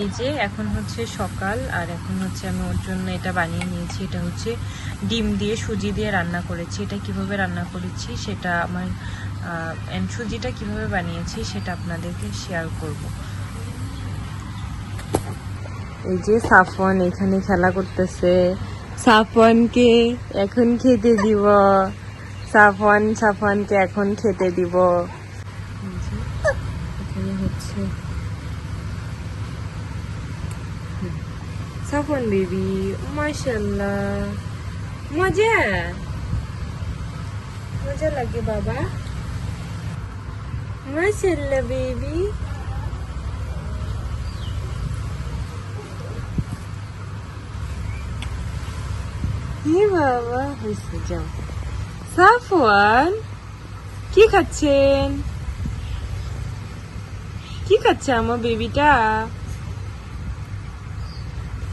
এই যে এখন হচ্ছে সকাল আর এখন হচ্ছে আমি ওর জন্য এটা বানিয়ে নিয়েছি। এটা হচ্ছে ডিম দিয়ে সুজি দিয়ে রান্না করেছি। এটা কীভাবে রান্না করেছি সেটা আমার সুজিটা কীভাবে বানিয়েছি সেটা আপনাদেরকে শেয়ার করব। এই যে সাফওয়ান এখানে খেলা করতেছে। সাফওয়ানকে এখন খেতে দিব। সাফওয়ান সাফওয়ানকে এখন খেতে দিব। এখানে হচ্ছে সাফওয়ান বেবি মাশাল্লাহ মজা মজা লাগে বাবা মাশাল্লাহ বেবি হে বাবা হয়েছে যাও সাফওয়ান কি খাচ্ছেন? কি খাচ্ছে আমার বেবিটা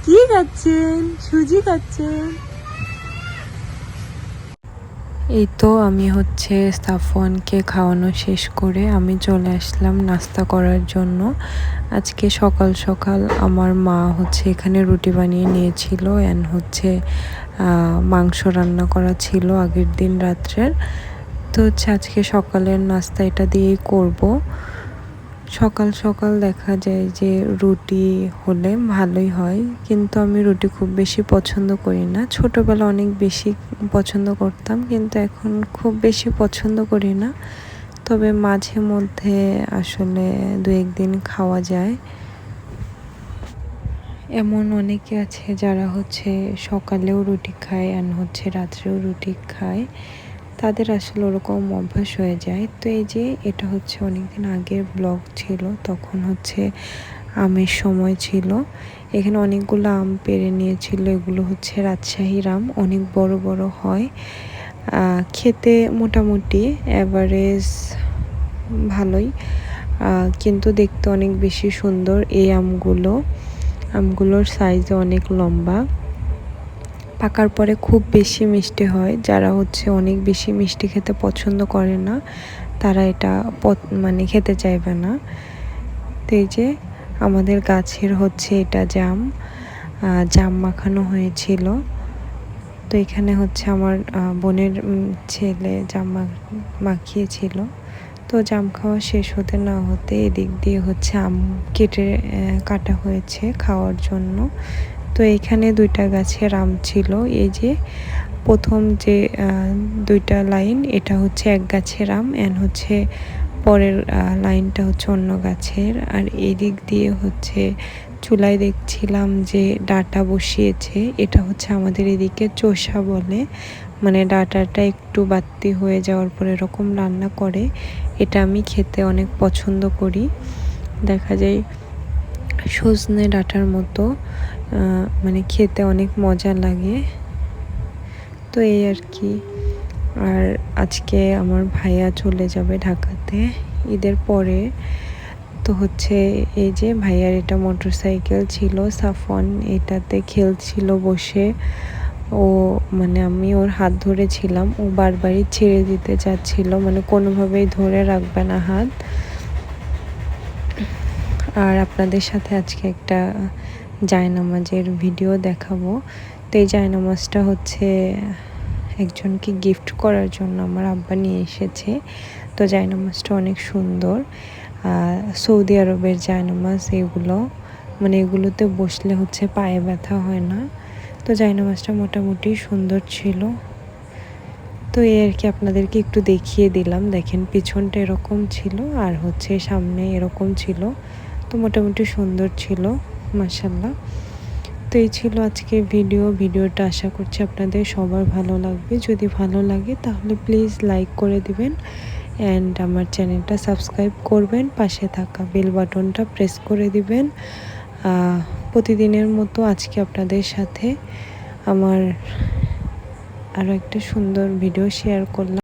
কি খাচ্ছেন? সুজি খাচ্ছেন? এই তো আমি হচ্ছে সাফওয়ানকে খাওয়ানো শেষ করে আমি চলে আসলাম নাস্তা করার জন্য। আজকে সকাল সকাল আমার মা হচ্ছে এখানে রুটি বানিয়ে নিয়েছিল অ্যান্ড হচ্ছে মাংস রান্না করা ছিল আগের দিন রাত্রের। তো হচ্ছে আজকে সকালের নাস্তা এটা দিয়েই করব। সকাল সকাল দেখা যায় যে রুটি হলে ভালোই হয়। কিন্তু আমি রুটি খুব বেশি পছন্দ করি না। ছোটোবেলা অনেক বেশি পছন্দ করতাম, কিন্তু এখন খুব বেশি পছন্দ করি না। তবে মাঝে মধ্যে আসলে দু একদিন খাওয়া যায়। এমন অনেকে আছে যারা হচ্ছে সকালেও রুটি খায় আর হচ্ছে রাত্রেও রুটি খায়। তাদের আসলে ওরকম অভ্যাস হয়ে যায়। তো এই যে এটা হচ্ছে অনেকদিন আগের ব্লগ ছিল, তখন হচ্ছে আমের সময় ছিল। এখানে অনেকগুলো আম পেরে নিয়েছিল, এগুলো হচ্ছে রাজশাহীর আম অনেক বড় বড় হয়। খেতে মোটামুটি অ্যাভারেজ ভালোই কিন্তু দেখতে অনেক বেশি সুন্দর। এই আমগুলো, আমগুলোর সাইজ অনেক লম্বা। পাকার পরে খুব বেশি মিষ্টি হয়। যারা হচ্ছে অনেক বেশি মিষ্টি খেতে পছন্দ করে না, তারা এটা মানে খেতে চাইবে না। তো এই যে আমাদের গাছের হচ্ছে এটা জাম জাম মাখানো হয়েছিল। তো এখানে হচ্ছে আমার বোনের ছেলে জাম মাখিয়েছিল। তো জাম খাওয়া শেষ হতে না হতে এদিক দিয়ে হচ্ছে আম কেটে কাটা হয়েছে খাওয়ার জন্য। তো এখানে দুইটা গাছের আম ছিল। এই যে প্রথম যে দুইটা লাইন, এটা হচ্ছে এক গাছের আম অ্যান্ড হচ্ছে পরের লাইনটা হচ্ছে অন্য গাছের। আর এদিক দিয়ে হচ্ছে চুলায় দেখছিলাম যে ডাটা বসিয়েছে, এটা হচ্ছে আমাদের এদিকে চোষা বলে। মানে ডাটাটা একটু বাত্তি হয়ে যাওয়ার পর এরকম রান্না করে। এটা আমি খেতে অনেক পছন্দ করি। দেখা যায় সজনে ডাঁটার মতো মানে খেতে অনেক মজা লাগে। তো এই আর কি। আর আজকে আমার ভাইয়া চলে যাবে ঢাকাতে। ঈদের পরে তো হচ্ছে এই যে ভাইয়ার এটা মোটরসাইকেল ছিল সাফন এটাতে খেলছিল বসে। ও মানে আমি ওর হাত ধরেছিলাম, ও বারবারই ছেড়ে দিতে চাচ্ছিল মানে কোনোভাবেই ধরে রাখবে না হাত। আর আপনাদের সাথে আজকে একটা জায়নামাজের ভিডিও দেখাবো। তো এই জায়নামাজটা হচ্ছে একজনকে গিফট করার জন্য আমার আব্বা নিয়ে এসেছে। তো জায়নামাজটা অনেক সুন্দর। সৌদি আরবের জায়নামাজ এগুলো মানে এগুলোতে বসলে হচ্ছে পায়ে ব্যথা হয় না। তো জায়নামাজটা মোটামুটি সুন্দর ছিল। তো এই আর কি আপনাদেরকে একটু দেখিয়ে দিলাম। দেখেন পিছনটা এরকম ছিল আর হচ্ছে সামনে এরকম ছিল। তো মোটামুটি সুন্দর ছিল মাসাল্লাহ তো এই ছিল আজকে ভিডিও। ভিডিওটা আশা করছি আপনাদের সবার ভালো লাগবে। যদি ভালো লাগে তাহলে প্লিজ লাইক করে দিবেন অ্যান্ড আমার চ্যানেলটা সাবস্ক্রাইব করবেন, পাশে থাকা বেল বাটনটা প্রেস করে দিবেন। প্রতিদিনের মতো আজকে আপনাদের সাথে আমার আরও একটা সুন্দর ভিডিও শেয়ার করলাম।